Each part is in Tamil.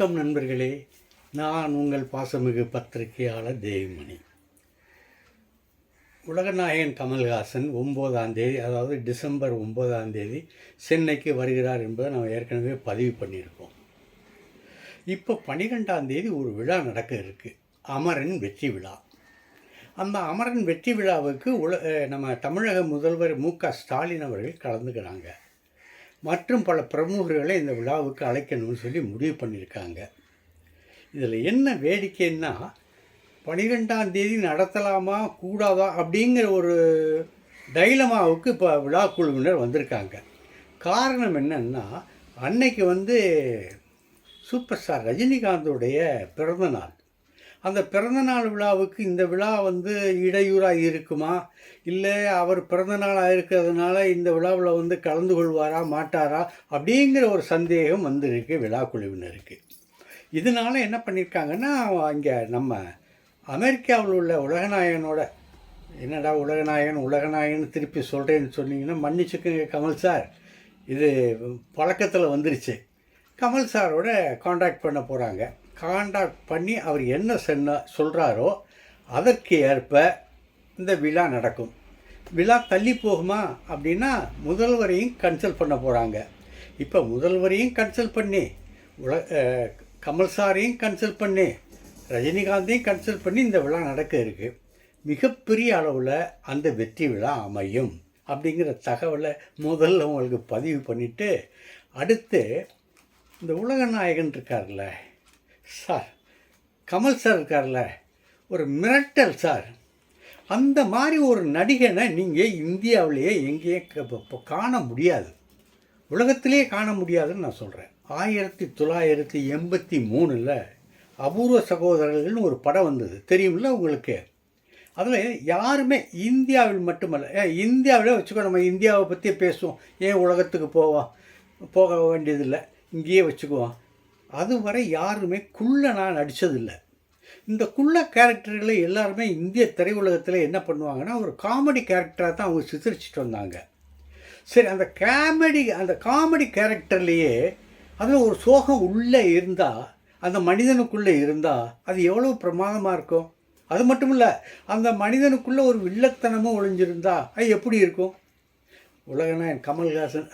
வணக்கம் நண்பர்களே. நான் உங்கள் பாசமிகு பத்திரிகையாளர் தேவிமணி. உலகநாயகன் கமல்ஹாசன் ஒம்போதாம் தேதி அதாவது டிசம்பர் ஒம்போதாம் தேதி சென்னைக்கு வருகிறார் என்பதை நம்ம ஏற்கனவே பதிவு பண்ணியிருக்கோம். இப்போ பன்னிரெண்டாம் தேதி ஒரு விழா நடக்க இருக்குது அமரன் வெற்றி விழா. அந்த அமரன் வெற்றி விழாவுக்கு உல நம்ம தமிழக முதல்வர் மு க ஸ்டாலின் அவர்கள் கலந்துக்கிறாங்க. மற்றும் பல பிரமுகர்களை இந்த விழாவுக்கு அழைக்கணும்னு சொல்லி முடிவு பண்ணியிருக்காங்க. இதில் என்ன வேடிக்கைன்னா பனிரெண்டாம் தேதி நடத்தலாமா கூடாதா அப்படிங்கிற ஒரு டைலமாவுக்கு இப்போ விழா குழுவினர் வந்திருக்காங்க. காரணம் என்னென்னா அன்னைக்கு வந்து சூப்பர் ஸ்டார் ரஜினிகாந்தோடைய பிறந்த நாள். அந்த பிறந்தநாள் விழாவுக்கு இந்த விழா வந்து இடையூறாக இருக்குமா? இல்லை அவர் பிறந்தநாளாக இருக்கிறதுனால இந்த விழாவில் வந்து கலந்து கொள்வாரா மாட்டாரா? அப்படிங்கிற ஒரு சந்தேகம் வந்திருக்கு விழா குழுவினருக்கு. இதனால என்ன பண்ணியிருக்காங்கன்னா இங்கே நம்ம அமெரிக்காவில் உள்ள உலகநாயகனோட என்னடா உலகநாயகன் உலகநாயகன் திருப்பி சொல்கிறேன்னு சொன்னீங்கன்னா மன்னிச்சுக்கோங்க கமல் சார். இது பழக்கத்தில் வந்துருச்சு. கமல் சாரோட காண்டாக்ட் பண்ண போகிறாங்க காண்டாக்ட் பண்ணி அவர் என்ன சொன்ன சொல்கிறாரோ அதற்கு ஏற்ப இந்த விழா நடக்கும். விழா தள்ளி போகுமா அப்படின்னா முதல்வரையும் கன்சல்ட் பண்ண போகிறாங்க இப்போ முதல்வரையும் கன்சல்ட் பண்ணி உல கமல் சாரையும் கன்சல்ட் பண்ணி ரஜினிகாந்தையும் கன்சல்ட் பண்ணி இந்த விழா நடக்க இருக்குது மிகப்பெரிய அளவில் அந்த வெற்றி விழா அமையும் அப்படிங்கிற தகவலை முதல்ல உங்களுக்கு பதிவு பண்ணிவிட்டு அடுத்து இந்த உலக நாயகன் இருக்கார்ல சார் கமல் சார் இருக்கார்ல ஒரு மிரட்டல் சார். அந்த மாதிரி ஒரு நடிகனை நீங்கள் இந்தியாவிலேயே எங்கேயே க- காண முடியாது. உலகத்திலே காண முடியாதுன்னு நான் சொல்கிறேன் ஆயிரத்தி தொள்ளாயிரத்தி எண்பத்தி மூணில் அபூர்வ சகோதரர்கள்னு ஒரு படம் வந்தது. தெரியுமில்ல உங்களுக்கு? அதில் யாருமே இந்தியாவில் மட்டுமல்ல இந்தியாவிலே வச்சுக்கோ நம்ம இந்தியாவை பற்றி பேசுவோம். ஏன் உலகத்துக்கு போவோம் போக வேண்டியதில்லை? இங்கேயே வச்சுக்குவோம். அதுவரை யாருமே குள்ளனா நடித்ததில்லை இந்த குள்ள கேரக்டர்களை எல்லாருமே இந்திய திரையுலகத்தில் என்ன பண்ணுவாங்கன்னா ஒரு காமெடி கேரக்டராக தான் அவங்க சித்தரிச்சிட்டு வந்தாங்க. சரி அந்த காமெடி அந்த காமெடி கேரக்டர்லேயே அதில் ஒரு சோகம் உள்ளே இருந்தால் அந்த மனிதனுக்குள்ளே இருந்தால் அது எவ்வளோ பிரமாதமாக இருக்கும்? அது மட்டும் இல்லை அந்த மனிதனுக்குள்ளே ஒரு வில்லத்தனமும் ஒழிஞ்சிருந்தா அது எப்படி இருக்கும்? உலகநாயன் கமல்ஹாசன்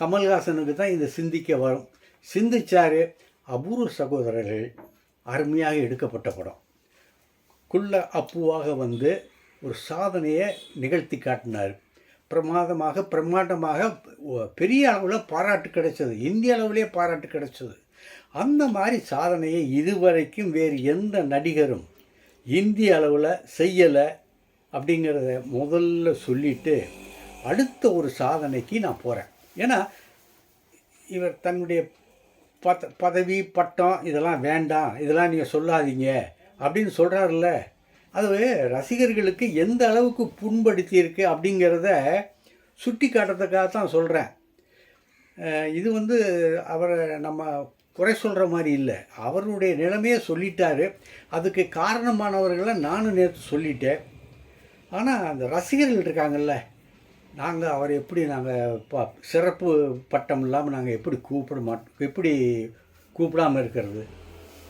கமல்ஹாசனுக்கு தான் இந்த சிந்திக்க வரும். சிந்திச்சார் அபூர்வ சகோதரர்கள் அருமையாக எடுக்கப்பட்ட படம். குள்ள அப்புவாக வந்து ஒரு சாதனையை நிகழ்த்தி காட்டினார். பிரமாதமாக பிரம்மாண்டமாக பெரிய அளவில் பாராட்டு கிடைச்சது. இந்திய அளவிலே பாராட்டு கிடைச்சது. அந்த மாதிரி சாதனையை இதுவரைக்கும் வேறு எந்த நடிகரும் இந்திய அளவில் செய்யலை அப்படிங்கிறத முதல்ல சொல்லிட்டு அடுத்த ஒரு சாதனைக்கு நான் போகிறேன் ஏன்னா இவர் தன்னுடைய பத பதவி பட்டம் இதெல்லாம் வேண்டாம். இதெல்லாம் நீங்கள் சொல்லாதீங்க. அப்படின்னு சொல்கிறாருல்ல அது ரசிகர்களுக்கு எந்த அளவுக்கு புண்படுத்தியிருக்கு அப்படிங்கிறத சுட்டி காட்டுறதுக்காக தான் சொல்கிறேன் இது வந்து அவரை நம்ம குறை சொல்கிற மாதிரி இல்லை. அவருடைய நிலைமையே சொல்லிட்டாரு. அதுக்கு காரணமானவர்களை நானும் நேற்று சொல்லிட்டேன். ஆனால் அந்த ரசிகர்கள் இருக்காங்கல்ல நாங்கள் அவரை எப்படி நாங்கள் ப சிறப்பு பட்டம் இல்லாமல் நாங்கள் எப்படி கூப்பிட மாட்டோம் எப்படி கூப்பிடாமல் இருக்கிறது?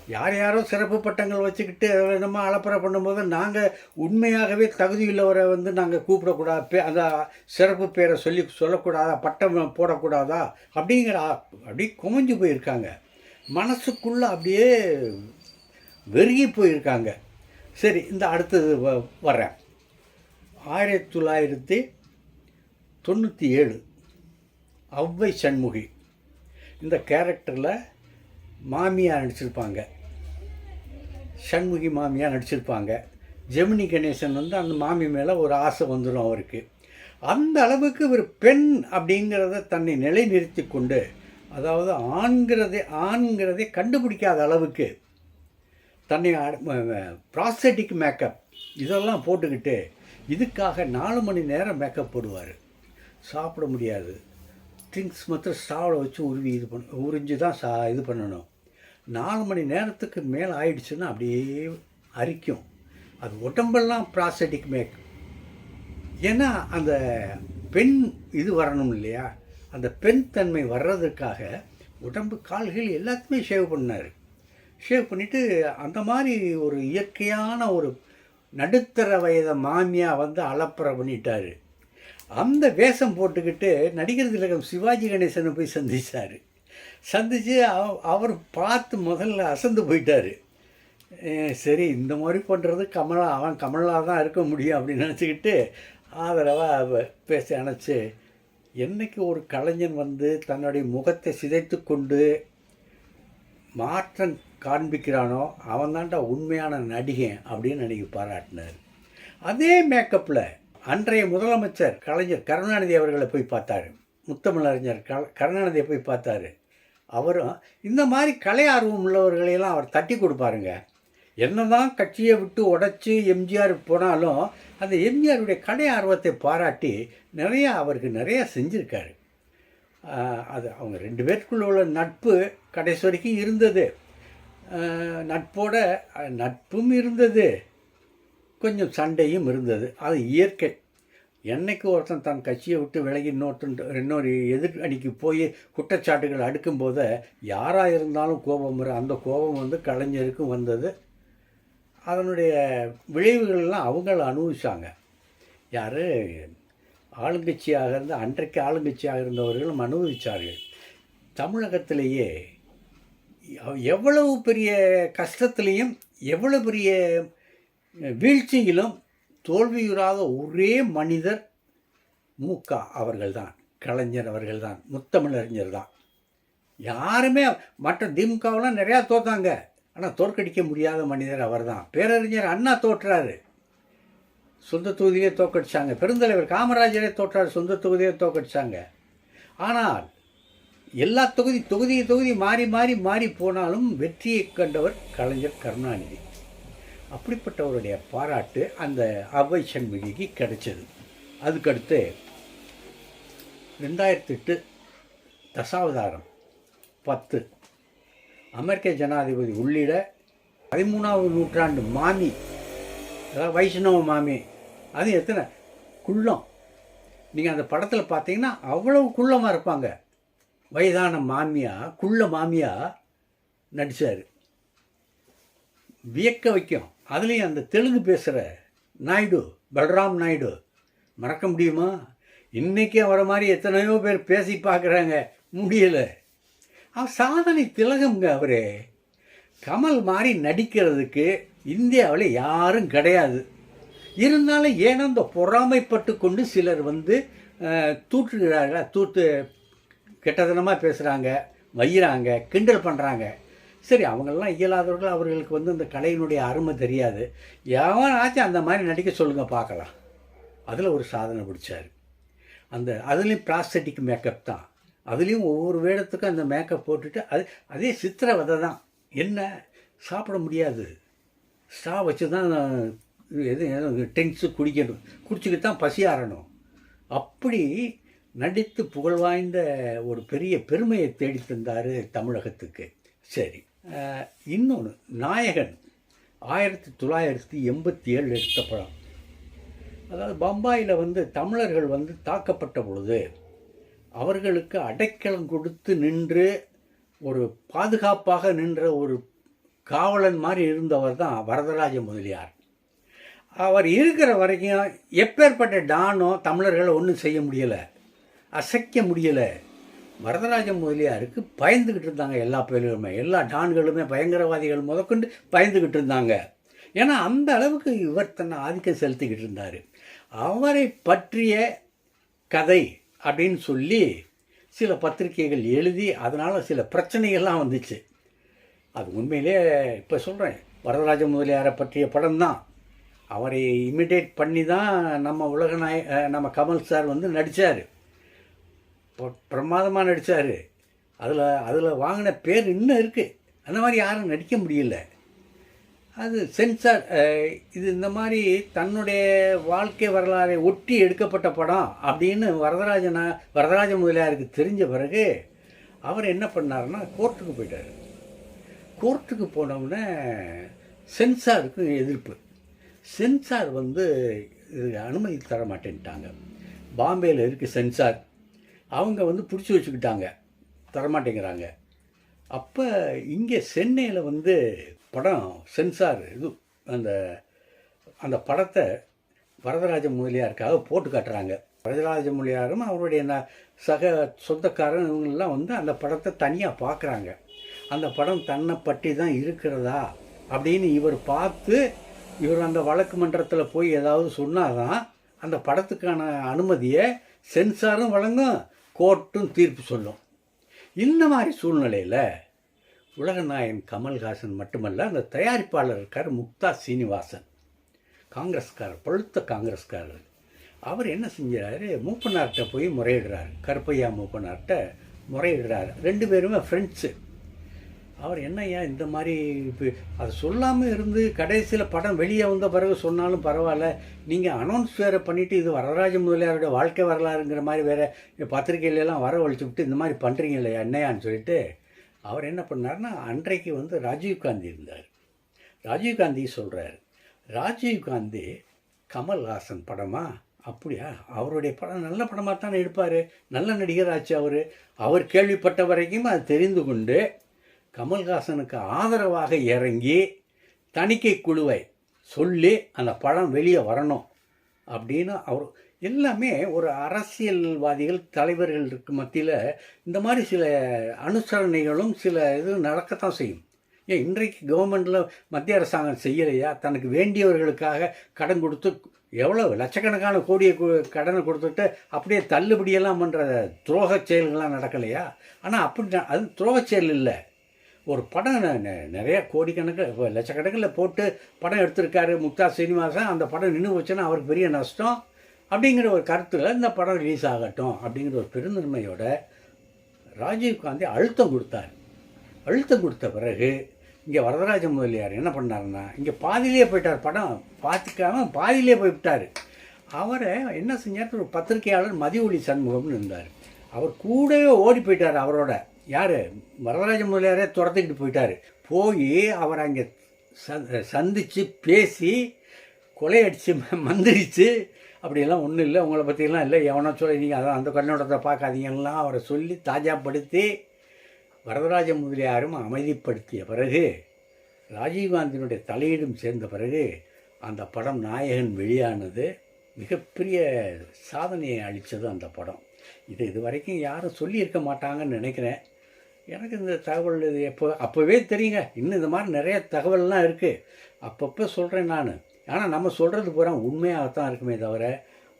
யார் யாரோ சிறப்பு பட்டங்கள் வச்சுக்கிட்டு நம்ம அலப்பறை பண்ணும்போது நாங்கள் உண்மையாகவே தகுதியுள்ளவரை வந்து நாங்கள் கூப்பிடக்கூடாது பே அந்த சிறப்பு பேரை சொல்லி சொல்லக்கூடாதா பட்டம் போடக்கூடாதா? அப்படிங்கிற அப்படி குமிஞ்சு போயிருக்காங்க. மனசுக்குள்ளே அப்படியே வெறுகி போயிருக்காங்க. சரி இந்த அடுத்தது வ- வர்றேன். ஆயிரத்தி தொள்ளாயிரத்தி தொண்ணூற்றி ஏழு. அவ்வை சண்முகி. இந்த கேரக்டரில் மாமியார் நடிச்சிருப்பாங்க. சண்முகி மாமியார் நடிச்சிருப்பாங்க. ஜெமினி கணேசன் வந்து அந்த மாமி மேலே ஒரு ஆசை வந்துடும் அவருக்கு. அந்த அளவுக்கு ஒரு பெண் அப்படிங்கிறத தன்னை நிலைநிறுத்தி கொண்டு அதாவது ஆண்கிறதே ஆண்கிறதே கண்டுபிடிக்காத அளவுக்கு தன்னை ப்ராஸ்தட்டிக் மேக்கப் இதெல்லாம் போட்டுக்கிட்டு இதுக்காக நாலு மணி நேரம் மேக்கப் போடுவார். சாப்பிட முடியாது. திங்ஸ் மட்டும் ஸ்டாவில் வச்சு உருவி இது பண்ண உறிஞ்சு தான் சா இது பண்ணணும். நாலு மணி நேரத்துக்கு மேலே ஆயிடுச்சுன்னா அப்படியே அரிக்கும். அது உடம்பெல்லாம் ப்ராசடிக் மேக் ஏன்னா அந்த பெண் இது வரணும் இல்லையா? அந்த பெண் தன்மை வர்றதுக்காக உடம்பு கால்கள் எல்லாத்தையுமே ஷேவ் பண்ணார். ஷேவ் பண்ணிவிட்டு அந்த மாதிரி ஒரு இயற்கையான ஒரு நடுத்தர வயதை மாமியாக வந்து அலப்பறை பண்ணிட்டார். அந்த வேஷம் போட்டுக்கிட்டு நடிகர் திலகம் சிவாஜி கணேசனை போய் சந்தித்தார் சந்தித்து அவர் பார்த்து முதல்ல அசந்து போயிட்டார். சரி இந்த மாதிரி பண்ணுறது கமலா அவன் கமலா தான் இருக்க முடியும் அப்படின்னு நினச்சிக்கிட்டு ஆதரவாக பேச அணைச்சி என்னைக்கு ஒரு கலைஞன் வந்து தன்னுடைய முகத்தை சிதைத்து கொண்டு மாற்றம் காண்பிக்கிறானோ அவன் தான்டா உண்மையான நடிகன் அப்படின்னு அன்றைக்கி பாராட்டினார். அதே மேக்கப்பில் அன்றைய முதலமைச்சர் கலைஞர் கருணாநிதி அவர்களை போய் பார்த்தாரு. முத்தமிழறிஞர் க கருணாநிதியை போய் பார்த்தாரு. அவரும் இந்த மாதிரி கலை ஆர்வம் உள்ளவர்களையெல்லாம் அவர் தட்டி கொடுப்பாருங்க. என்னதான் கட்சியை விட்டு உடச்சி எம்ஜிஆர் போனாலும் அந்த எம்ஜிஆருடைய கலை ஆர்வத்தை பாராட்டி நிறையா அவருக்கு நிறையா செஞ்சுருக்காரு. அது அவங்க ரெண்டு பேருக்குள்ள உள்ள நட்பு கடைசி வரைக்கும் இருந்தது. நட்போட நட்பும் இருந்தது. கொஞ்சம் சண்டையும் இருந்தது. அது இயற்கை. என்னைக்கு ஒருத்தன் தன் கட்சியை விட்டு விலகி இன்னொருத்தன் இன்னொரு எதிர் அணிக்கு போய் குற்றச்சாட்டுகள் அடுக்கும்போது யாராக இருந்தாலும் கோபம் வரும். அந்த கோபம் வந்து கலைஞருக்கும் வந்தது. அதனுடைய விளைவுகள்லாம் அவங்கள அனுபவிச்சாங்க. யார்? ஆளுங்கட்சியாக இருந்த அன்றைக்கு ஆளுங்கட்சியாக இருந்தவர்களும் அனுபவித்தார்கள் தமிழகத்திலேயே எவ்வளவு பெரிய கஷ்டத்துலேயும் எவ்வளோ பெரிய வீழ்ச்சியிலும் தோல்வியுறாத ஒரே மனிதர் மூக்கா அவர்கள்தான். கலைஞர் அவர்கள்தான். முத்தமிழறிஞர் தான் யாருமே மற்ற திமுகவெல்லாம் நிறையா தோத்தாங்க. ஆனால் தோற்கடிக்க முடியாத மனிதர் அவர்தான். பேரறிஞர் அண்ணா தோற்றாரு. சொந்த தொகுதியே தோக்கடிச்சாங்க பெருந்தலைவர் காமராஜரே தோற்றார். சொந்த தொகுதியே தோக்கடிச்சாங்க ஆனால் எல்லா தொகுதி தொகுதி தொகுதி மாறி மாறி மாறி போனாலும் வெற்றியை கண்டவர் கலைஞர் கருணாநிதி. அப்படிப்பட்டவருடைய பாராட்டு அந்த அவை சண்முகிக்கு கிடைச்சது. அதுக்கடுத்து ரெண்டாயிரத்தி எட்டு தசாவதாரம் பத்து அமெரிக்க ஜனாதிபதி உள்ளிட பதிமூணாவது நூற்றாண்டு மாமி அதாவது வைஷ்ணவ மாமி அது எத்தனை? குள்ளம். நீங்கள் அந்த படத்தில் பார்த்தீங்கன்னா அவ்வளவு குள்ளமாக இருப்பாங்க. வயதான மாமியா குள்ள மாமியாக நடித்தார் வியக்க வைக்கும். அதுலேயும் அந்த தெலுங்கு பேசுகிற நாயுடு பல்ராம் நாயுடு மறக்க முடியுமா? இன்றைக்கி அவரை மாதிரி எத்தனையோ பேர் பேசி பார்க்குறாங்க. முடியலை. அவர் சாதனை திலகம்ங்க அவரே. கமல் மாதிரி நடிக்கிறதுக்கு இந்தியாவில் யாரும் கிடையாது. இருந்தாலும் ஏன்னா இந்த பொறாமைப்பட்டு கொண்டு சிலர் வந்து தூற்றுகிறார்கள் தூத்து கெட்டதனமாக பேசுகிறாங்க வையிறாங்க கிண்டல் பண்ணுறாங்க சரி அவங்கெல்லாம் இயலாதவர்கள் அவர்களுக்கு வந்து அந்த கலையினுடைய அருமை தெரியாது. எவனாச்சும் அந்த மாதிரி நடிக்க சொல்லுங்கள் பார்க்கலாம். அதில் ஒரு சாதனை பிடிச்சார். அந்த அதுலேயும் ப்ராஸ்தட்டிக் மேக்கப் தான். அதுலேயும் ஒவ்வொரு வேடத்துக்கும் அந்த மேக்கப் போட்டுட்டு அது அதே சித்திரவதை தான். என்ன? சாப்பிட முடியாது. ஸ்டா வச்சு தான் எது டென்ஸு குடிக்கணும். குடிச்சுக்கிட்டு தான் பசி ஆறணும் அப்படி நடித்து புகழ் வாய்ந்த ஒரு பெரிய பெருமையை தேடி தந்தார் தமிழகத்துக்கு. சரி. இன்னொன்று நாயகன் ஆயிரத்தி தொள்ளாயிரத்தி எண்பத்தி ஏழு எடுத்த படம். அதாவது பம்பாயில் வந்து தமிழர்கள் வந்து தாக்கப்பட்ட பொழுது அவர்களுக்கு அடைக்கலம் கொடுத்து நின்று ஒரு பாதுகாப்பாக நின்ற ஒரு காவலன் மாதிரி இருந்தவர் தான் வரதராஜ முதலியார். அவர் இருக்கிற வரைக்கும் எப்பேற்பட்ட டானோ தமிழர்களை ஒன்றும் செய்ய முடியலை அசைக்க முடியலை. வரதராஜ முதலியாருக்கு பயந்துக்கிட்டு இருந்தாங்க எல்லா பேருமே. எல்லா டான்களுமே பயங்கரவாதிகள் முதற்கொண்டு பயந்துக்கிட்டு இருந்தாங்க. ஏன்னா அந்த அளவுக்கு இவர் தன்னை ஆதிக்கம் செலுத்திக்கிட்டு இருந்தார். அவரை பற்றிய கதை அப்படின்னு சொல்லி சில பத்திரிகைகள் எழுதி அதனால் சில பிரச்சனைகள்லாம் வந்துச்சு. அது உண்மையிலே இப்போ சொல்கிறேன் வரதராஜ முதலியாரை பற்றிய படம் தான். அவரை இமிடேட் பண்ணி தான் நம்ம உலக நாய நம்ம கமல் சார் வந்து நடித்தார் பிரமாதமாக நடித்தார் அதில் அதில் வாங்கின பேர் இன்னும் இருக்குது அந்த மாதிரி யாரும் நடிக்க முடியல. அது சென்சார் இது இந்த மாதிரி தன்னுடைய வாழ்க்கை வரலாறை ஒட்டி எடுக்கப்பட்ட படம் அப்படின்னு வரதராஜனா வரதராஜ முதலியாருக்கு தெரிஞ்ச பிறகு அவர் என்ன பண்ணாருன்னா கோர்ட்டுக்கு போயிட்டார். கோர்ட்டுக்கு போனவுடனே சென்சாருக்கு எதிர்ப்பு. சென்சார் வந்து இது அனுமதி தர மாட்டேன்ட்டாங்க பாம்பேயில் இருக்குது சென்சார் அவங்க வந்து பிடிச்சி வச்சுக்கிட்டாங்க. தரமாட்டேங்கிறாங்க. அப்போ இங்கே சென்னையில் வந்து படம் சென்சார் இது அந்த அந்த படத்தை வரதராஜ முதலியாருக்காக போட்டு காட்டுறாங்க. வரதராஜ முதலியாரும் அவருடைய சக சொந்தக்காரன் இவங்கெல்லாம் வந்து அந்த படத்தை தனியாக பார்க்குறாங்க அந்த படம் தன்னை பற்றி தான் இருக்கிறதா அப்படின்னு இவர் பார்த்து இவர் அந்த வழக்கு மன்றத்தில் போய் ஏதாவது சொன்னாதான் அந்த படத்துக்கான அனுமதியை சென்சாரும் வழங்கும் கோர்ட்டும் தீர்ப்பு சொல்லும். இந்த மாதிரி சூழ்நிலையில் உலகநாயகன் கமல்ஹாசன் மட்டுமல்ல அந்த தயாரிப்பாளர் இருக்கார் முக்தா சீனிவாசன். காங்கிரஸ்காரர் பழுத்த காங்கிரஸ்காரர். அவர் என்ன செஞ்சாரு? மூப்பனார்கிட்ட போய் முறையிடுறாரு. கருப்பையா மூப்பனார்கிட்ட முறையிடுறாரு. ரெண்டு பேருமே ஃப்ரெண்ட்ஸு அவர் என்னய்யா இந்த மாதிரி இப்போ அதை சொல்லாமல் இருந்து கடைசியில் படம் வெளியே வந்த பிறகு சொன்னாலும் பரவாயில்ல. நீங்கள் அனௌன்ஸ் வேறு பண்ணிவிட்டு இது வரராஜ முதலியாருடைய வாழ்க்கை வரலாறுங்கிற மாதிரி வேறு பத்திரிகையிலலாம் வரவழைச்சு விட்டு இந்த மாதிரி பண்ணுறீங்க இல்லையா என்னையான்னு சொல்லிட்டு அவர் என்ன பண்ணார்னா அன்றைக்கு வந்து ராஜீவ்காந்தி இருந்தார். ராஜீவ்காந்தி சொல்கிறார் ராஜீவ்காந்தி கமல்ஹாசன் படமா? அப்படியா? அவருடைய படம் நல்ல படமாக தானே எடுப்பார். நல்ல நடிகர் ஆச்சு அவர். அவர் கேள்விப்பட்ட வரைக்கும் அது தெரிந்து கொண்டு கமல்ஹாசனுக்கு ஆதரவாக இறங்கி தணிக்கை குழுவை சொல்லி அந்த படம் வெளியே வரணும் அப்படின்னு அவர் எல்லாமே ஒரு அரசியல்வாதிகள் தலைவர்களுக்கு மத்தியில் இந்த மாதிரி சில அனுசரணைகளும் சில இது நடக்கத்தான் செய்யும். ஏன் இன்றைக்கு கவர்மெண்டில் மத்திய அரசாங்கம் செய்யலையா? தனக்கு வேண்டியவர்களுக்காக கடன் கொடுத்து எவ்வளோ லட்சக்கணக்கான கோடியை கடனை கொடுத்துட்டு அப்படியே தள்ளுபடியெல்லாம் பண்ணுற துரோக செயல்கள்லாம் நடக்கலையா? ஆனால் அப்படி அது துரோக செயல் இல்லை. ஒரு படம் நிறைய கோடிக்கணக்கில் இப்போ லட்சக்கணக்கில் போட்டு படம் எடுத்திருக்காரு முக்தா சீனிவாசன். அந்த படம் நின்று போச்சுன்னா அவருக்கு பெரிய நஷ்டம். அப்படிங்கிற ஒரு கருத்தில் இந்த படம் ரிலீஸ் ஆகட்டும் அப்படிங்கிற ஒரு பெருந்தன்மையோட ராஜீவ்காந்தி அழுத்தம் கொடுத்தார். அழுத்தம் கொடுத்த பிறகு இங்கே வரதராஜ முதலியார் என்ன பண்ணாருன்னா இங்கே பாதியிலே போயிட்டார் படம். பார்த்துக்காம பாதியிலே போய்விட்டார் அவரை என்ன செஞ்சார்? ஒரு பத்திரிகையாளர் மதியொலி சண்முகம்னு இருந்தார். அவர் கூடவே ஓடி போயிட்டார் அவரோட. யார்? வரதராஜ முதலியாரே துரத்துக்கிட்டு போயிட்டார். போய் அவர் அங்கே சந்தித்து பேசி கொலையடித்து மந்திரிச்சு அப்படியெல்லாம் ஒன்றும் இல்லை. உங்களை பற்றிலாம் இல்லை. எவனோ சொல்லி நீங்கள் அதான் அந்த கண்ணோட்டத்தை பார்க்காதீங்கலாம் அவரை சொல்லி தாஜாப்படுத்தி வரதராஜ முதலியாரும் அமைதிப்படுத்திய பிறகு ராஜீவ்காந்தியினுடைய தலையீடும் சேர்ந்த பிறகு அந்த படம் நாயகன் வெளியானது. மிகப்பெரிய சாதனையை அளித்தது அந்த படம். இது இது வரைக்கும் யாரும் சொல்லியிருக்க மாட்டாங்கன்னு நினைக்கிறேன். எனக்கு இந்த தகவல் இது எப்போ அப்போவே தெரியுங்க. இன்னும் இந்த மாதிரி நிறைய தகவல்லாம் இருக்குது அப்பப்போ சொல்கிறேன் நான். ஆனால் நம்ம சொல்கிறது பூரா உண்மையாகத்தான் இருக்குமே தவிர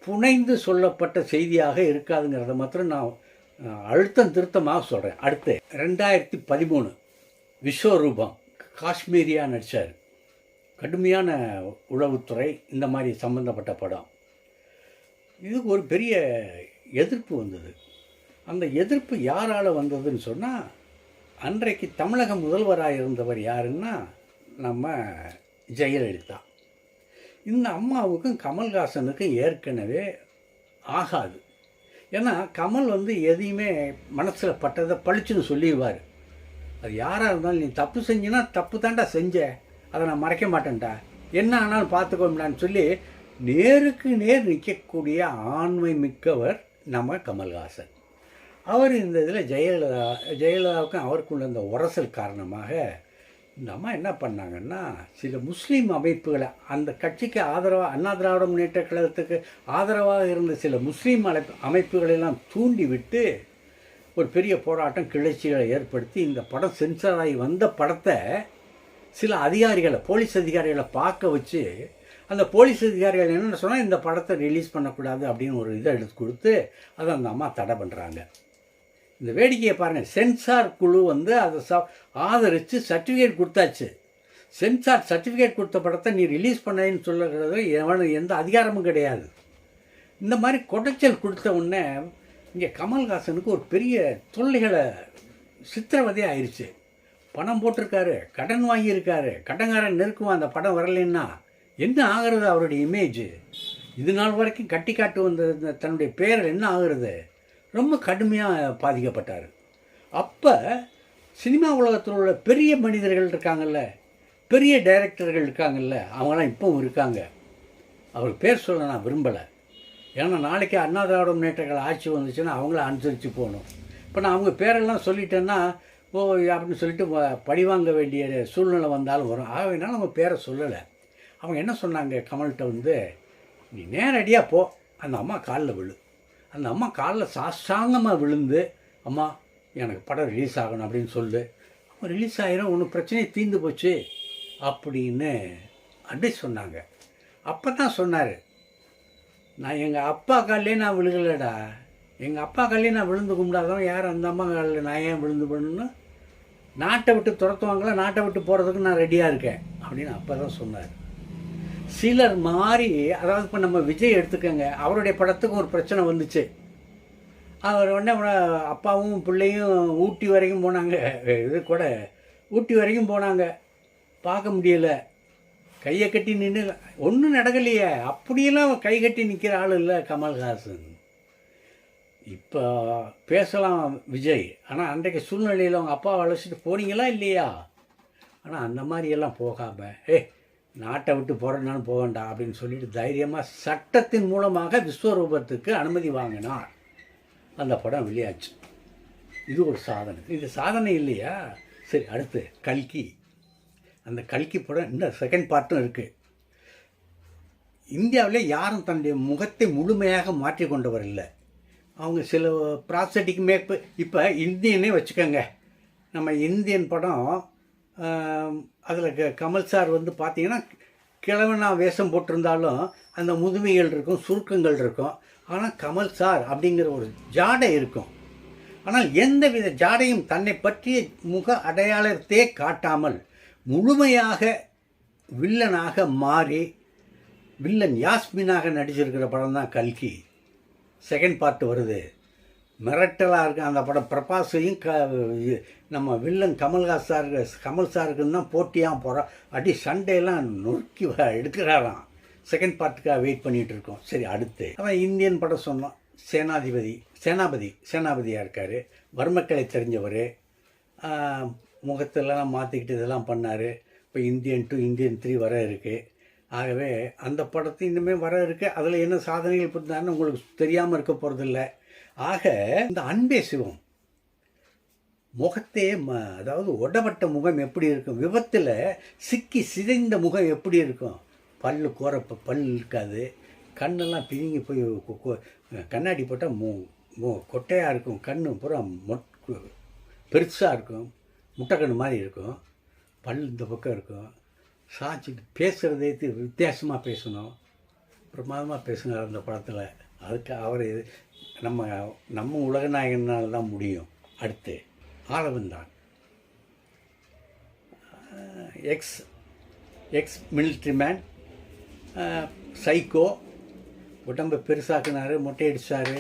புனைந்து சொல்லப்பட்ட செய்தியாக இருக்காதுங்கிறத மாத்திரம் நான் அழுத்தம் திருத்தமாக சொல்கிறேன் அடுத்து ரெண்டாயிரத்தி பதிமூணு விஸ்வரூபம் காஷ்மீரியா நடித்தார் கடுமையான உளவுத்துறை இந்த மாதிரி சம்மந்தப்பட்ட படம். இதுக்கு ஒரு பெரிய எதிர்ப்பு வந்தது. அந்த எதிர்ப்பு யாரால் வந்ததுன்னு சொன்னால் அன்றைக்கு தமிழக முதல்வராக இருந்தவர் யாருன்னா நம்ம ஜெயலலிதா. இந்த அம்மாவுக்கும் கமல்ஹாசனுக்கும் ஏற்கனவே ஆகாது. ஏன்னா கமல் வந்து எதையுமே மனசில் பட்டதை பளிச்சுன்னு சொல்லிடுவார். அது யாராக இருந்தாலும் நீ தப்பு செஞ்சுன்னா தப்பு தாண்டா செஞ்ச. அதை நான் மறைக்க மாட்டேன்டா. என்ன ஆனாலும் பார்த்துக்கோம்டான்னு சொல்லி நேருக்கு நேர் நிற்கக்கூடிய ஆண்மை மிக்கவர் நம்ம கமல்ஹாசன். அவர் இந்த இதில் ஜெயலலிதா ஜெயலலிதாவுக்கும் அவருக்குள்ள இந்த உரசல் காரணமாக இந்த அம்மா என்ன பண்ணாங்கன்னா சில முஸ்லீம் அமைப்புகளை அந்த கட்சிக்கு ஆதரவாக அண்ணா திராவிட முன்னேற்ற கழகத்துக்கு ஆதரவாக இருந்த சில முஸ்லீம் அமைப்பு அமைப்புகளெல்லாம் தூண்டிவிட்டு ஒரு பெரிய போராட்டம் கிளர்ச்சிகளை ஏற்படுத்தி இந்த படம் சென்சார் ஆகி வந்த படத்தை சில அதிகாரிகளை போலீஸ் அதிகாரிகளை பார்க்க வச்சு அந்த போலீஸ் அதிகாரிகள் என்னென்னு சொன்னால் இந்த படத்தை ரிலீஸ் பண்ணக்கூடாது அப்படின்னு ஒரு இதை எடுத்து கொடுத்து அதை அந்த அம்மா தடை பண்ணுறாங்க இந்த வேடிக்கையை பாருங்கள் சென்சார் குழு வந்து அதை ச ஆதரித்து சர்டிஃபிகேட் கொடுத்தாச்சு. சென்சார் சர்டிஃபிகேட் கொடுத்த படத்தை நீ ரிலீஸ் பண்ணேன்னு சொல்லுறது எவனு எந்த அதிகாரமும் கிடையாது. இந்த மாதிரி கொடைச்சல் கொடுத்த உடனே இங்கே கமல்ஹாசனுக்கு ஒரு பெரிய தொல்லைகளை சித்திரவதை ஆயிடுச்சு பணம் போட்டிருக்காரு கடன் வாங்கியிருக்காரு கடன்காரன் நெருக்குவான் அந்த படம் வரலைன்னா என்ன ஆகிறது அவருடைய இமேஜ் இது நாள் வரைக்கும் கட்டி காட்டு வந்த இந்த தன்னுடைய பேர் என்ன ஆகுறது? ரொம்ப கடுமையாக பாதிக்கப்பட்டார். அப்போ சினிமா உலகத்தில் உள்ள பெரிய மனிதர்கள் இருக்காங்கல்ல பெரிய டைரக்டர்கள் இருக்காங்கல்ல அவங்களாம் இப்பவும் இருக்காங்க. அவர் பேர் சொல்ல நான் விரும்பலை. ஏன்னா நாளைக்கு அண்ணா திராவிட முன்னேற்றங்கள் ஆட்சி வந்துச்சுன்னா அவங்கள அனுசரித்து போகணும். இப்போ நான் அவங்க பேரெல்லாம் சொல்லிட்டேன்னா ஓ அப்படின்னு சொல்லிட்டு வ- பழிவாங்க வேண்டிய சூழ்நிலை வந்தாலும் வரும். ஆகையினால அவங்க பேரை சொல்லலை. அவங்க என்ன சொன்னாங்க கமல்கிட்ட வந்து நீ நேரடியாக போ. அந்த அம்மா காலில் விழு. அந்த அம்மா காலில் சாஷ்டாங்கமாக விழுந்து அம்மா எனக்கு படம் ரிலீஸ் ஆகணும் அப்படின்னு சொல்லு. அவன் ரிலீஸ் ஆகிரும் ஒன்றும் பிரச்சனையே தீர்ந்து போச்சு அப்படின்னு அப்படி சொன்னாங்க. அப்போ தான் சொன்னார் நான் எங்கள் அப்பா காலிலே நான் விழுகலடா. எங்கள் அப்பா காலிலே நான் விழுந்து கும்பிடாதவன் யார்? அந்த அம்மா காலில் நான் ஏன் விழுந்து பண்ணணும் நாட்டை விட்டு துரத்துவாங்களா? நாட்டை விட்டு போகிறதுக்கு நான் ரெடியாக இருக்கேன் அப்படின்னு அப்போ தான் சொன்னார். சிலர் மாறி அதாவது இப்போ நம்ம விஜய் எடுத்துக்கோங்க அவருடைய படத்துக்கு ஒரு பிரச்சனை வந்துச்சு. அவர் உடனே அப்பாவும் பிள்ளையும் ஊட்டி வரைக்கும் போனாங்க. இது கூட ஊட்டி வரைக்கும் போனாங்க. பார்க்க முடியலை. கையை கட்டி நின்று ஒன்றும் நடக்கலையே. அப்படியெல்லாம் கை கட்டி நிற்கிற ஆள் இல்லை கமல்ஹாசன். இப்போ பேசலாம் விஜய். ஆனால் அன்றைக்கு சூழ்நிலையில் அவங்க அப்பாவை அழைச்சிட்டு போனீங்களா இல்லையா? ஆனால் அந்த மாதிரியெல்லாம் போகாமல் ஏ நாட்டை விட்டு போகிறனாலும் போக வேண்டாம் அப்படின்னு சொல்லிட்டு தைரியமாக சட்டத்தின் மூலமாக விஸ்வரூபத்துக்கு அனுமதி வாங்கினார். அந்த படம் வெளியாச்சு. இது ஒரு சாதனை. இது சாதனை இல்லையா? சரி அடுத்து கல்கி. அந்த கல்கி படம் இன்னும் செகண்ட் பார்ட்டும் இருக்குது இந்தியாவில் யாரும் தன்னுடைய முகத்தை முழுமையாக மாற்றிக்கொண்டவர் இல்லை. அவங்க சில ப்ராசட்டிக் மேப்பு இப்போ இந்தியனே வச்சுக்கோங்க. நம்ம இந்தியன் படம் அதில் க கமல் சார் வந்து பார்த்தீங்கன்னா கிழவனா வேஷம் போட்டிருந்தாலும் அந்த முதுமைகள் இருக்கும் சுருக்கங்கள் இருக்கும். ஆனால் கமல் சார் அப்படிங்கிற ஒரு ஜாடை இருக்கும். ஆனால் எந்தவித ஜாடையும் தன்னை பற்றிய முக அடையாளத்தே காட்டாமல் முழுமையாக வில்லனாக மாறி வில்லன் யாஸ்மினாக நடிச்சிருக்கிற படம் தான் கல்கி. செகண்ட் பார்ட் வருது. மிரட்டலாக இருக்குது அந்த படம் பிரபாஸையும் க இது நம்ம வில்லன் கமல்ஹாஸ் சார் கமல் சாருக்குன்னு தான் போட்டியாக போகிறோம் அடி சண்டையெல்லாம் நொறுக்கி வ- எடுக்கிறாராம். செகண்ட் பார்ட்டுக்காக வெயிட் பண்ணிகிட்டு இருக்கோம். சரி அடுத்து. அவன் இந்தியன் படம் சொன்னான். சேனாதிபதி சேனாபதி சேனாபதியாக இருக்கார். வர்மக்கலை தெரிஞ்சவர். முகத்தெல்லாம் மாற்றிக்கிட்டு இதெல்லாம் பண்ணார். இப்போ இந்தியன் டூ இந்தியன் த்ரீ வர இருக்குது ஆகவே அந்த படத்தை இன்னுமே வர இருக்கு. அதில் என்ன சாதனைகள் புரிந்தாருன்னு உங்களுக்கு தெரியாமல் இருக்க போகிறதில்ல ஆக இந்த அன்பே சிவம். முகத்தே ம அதாவது ஒடப்பட்ட முகம் எப்படி இருக்கும்? விபத்தில் சிக்கி சிதைந்த முகம் எப்படி இருக்கும்? பல்லு கோரப்ப பல் இருக்காது. கண்ணெல்லாம் பிதுங்கி போய் கண்ணாடி போட்டால் மு மு கொட்டையாக இருக்கும். கண் பூரா மொட் பெருசாக இருக்கும். முட்டைக்கண்ணு மாதிரி இருக்கும். பல் இந்த பக்கம் இருக்கும். சாட்சிட்டு பேசுகிறதே வித்தியாசமாக பேசணும். பிரமாதமாக பேசுனார் அந்த படத்தில். அதுக்கு அவர் இது நம்ம நம்ம உலகநாயகனால் தான் முடியும் அடுத்து. Aalavandhan ex ex military man psycho உடம்பை பெருசாக்குனாரு மொட்டையடிச்சார்.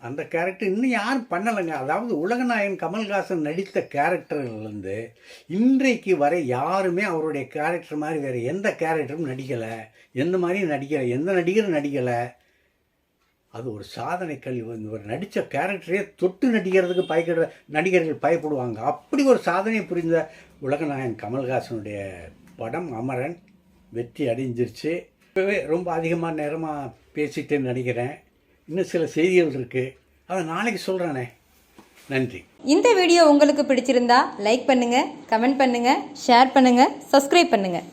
அந்த கேரக்டர் இன்னும் யாரும் பண்ணலைங்க. அதாவது உலகநாயகன் கமல்ஹாசன் நடித்த கேரக்டர்லேருந்து இன்றைக்கு வரை யாருமே அவருடைய கேரக்டர் மாதிரி வேறு எந்த கேரக்டரும் நடிக்கலை. எந்த மாதிரியும் நடிக்கலை. எந்த நடிகரும் நடிக்கலை. அது ஒரு சாதனை கல்வி. இவர் நடித்த கேரக்டரே தொட்டு நடிக்கிறதுக்கு பயக்கிற நடிகர்கள் பயப்படுவாங்க. அப்படி ஒரு சாதனை புரிந்த உலகநாயகன் கமல்ஹாசனுடைய படம் அமரன் வெற்றி அடைஞ்சிருச்சு. இப்போவே ரொம்ப அதிகமாக நேரமாக பேசிட்டேன்னு நினைக்கிறேன் இன்னும் சில செய்திகள் இருக்குது அதை நாளைக்கு சொல்கிறேனே நன்றி. இந்த வீடியோ உங்களுக்கு பிடிச்சிருந்தா லைக் பண்ணுங்கள் கமெண்ட் பண்ணுங்கள் ஷேர் பண்ணுங்கள் சப்ஸ்கிரைப் பண்ணுங்கள்